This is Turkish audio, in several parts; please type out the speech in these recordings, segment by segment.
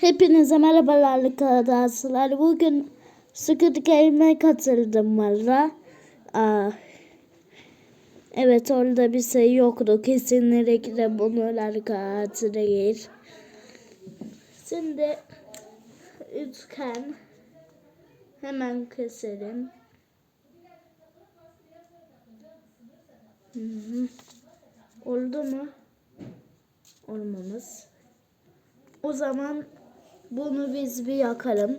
Hepinize merhabalar arkadaşlar. Bugün Squid Game'e katıldım valla. Evet orada bir şey yoktu. Kesinlikle bunlar değil. Şimdi üçgen hemen keselim. Oldu mu? Olmamız. O zaman bunu biz bir yakalım.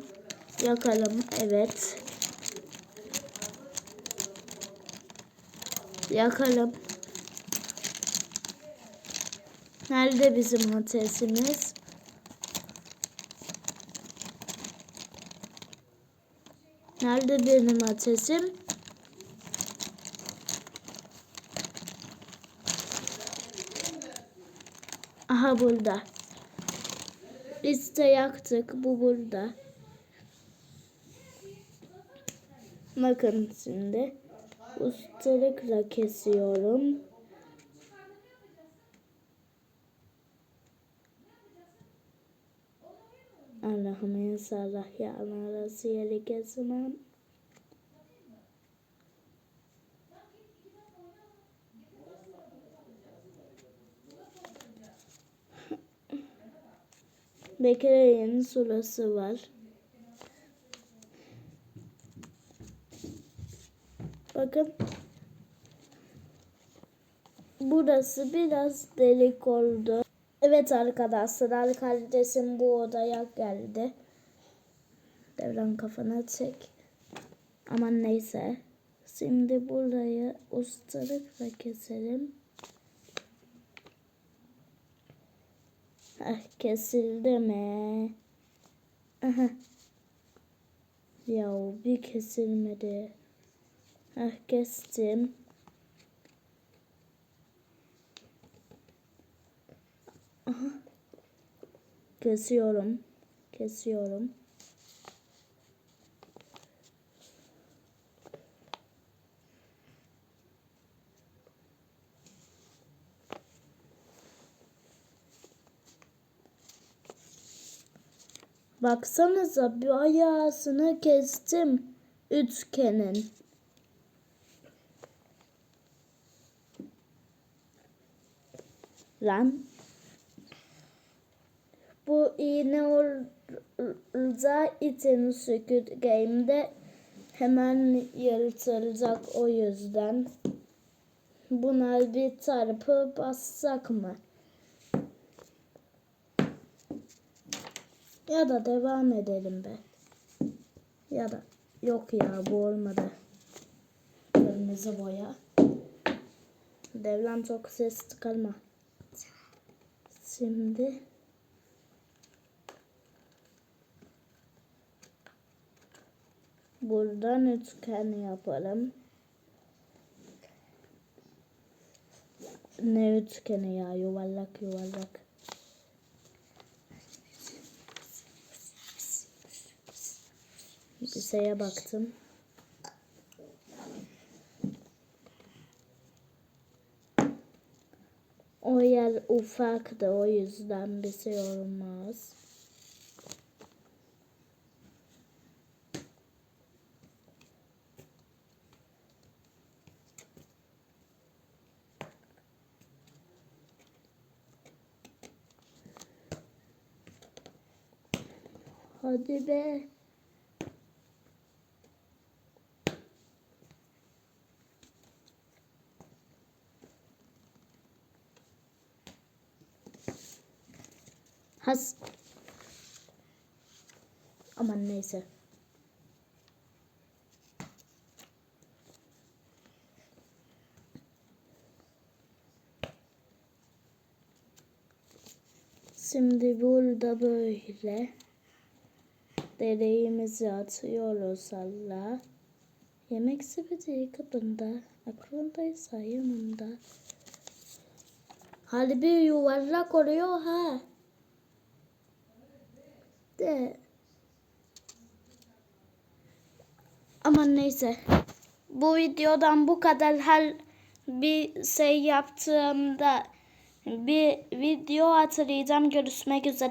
Yakalım. Evet. Yakalım. Nerede bizim ateşimiz? Nerede benim ateşim? Aha burada. De yaktık. Bu burada. Bakın şimdi. Ustalıkla kesiyorum. Allah'ım inşallah ya arası yeri kesmem. Bekleyin surası var. Bakın. Burası biraz delik oldu. Evet arkadaşlar kardeşim bu odaya geldi. Devran kafana çek. Aman neyse. Şimdi burayı ustalıkla keselim. Heh, kesildi mi? Aha. Ya bir kesilmedi. Heh, kestim. Aha. Kesiyorum. Kesiyorum. Baksanıza bir ayağısını kestim üçgenin. Lan. Bu iğne olacağı için Squid Game'de hemen yırtılacak o yüzden. Buna bir çarpı bassak mı? Ya da devam edelim be. Ya da yok ya bu olmadı. Kırmızı boya. Devran çok ses çıkarma. Şimdi buradan üçgen yapalım. Ne üçgeni ya yuvarlak yuvarlak. Bir şeye baktım. O yer ufaktı o yüzden bir şey olmaz. Hadi be. Has. Aman neyse. Şimdi burada böyle dereğimizi atıyoruz Allah. Yemek sepeti kapında, aklındaysa yanında. Halbuki yuvarlak oluyor ha. De. Aman neyse. Bu videodan bu kadar her bir şey yaptığımda bir video hatırlayacağım. Görüşmek üzere.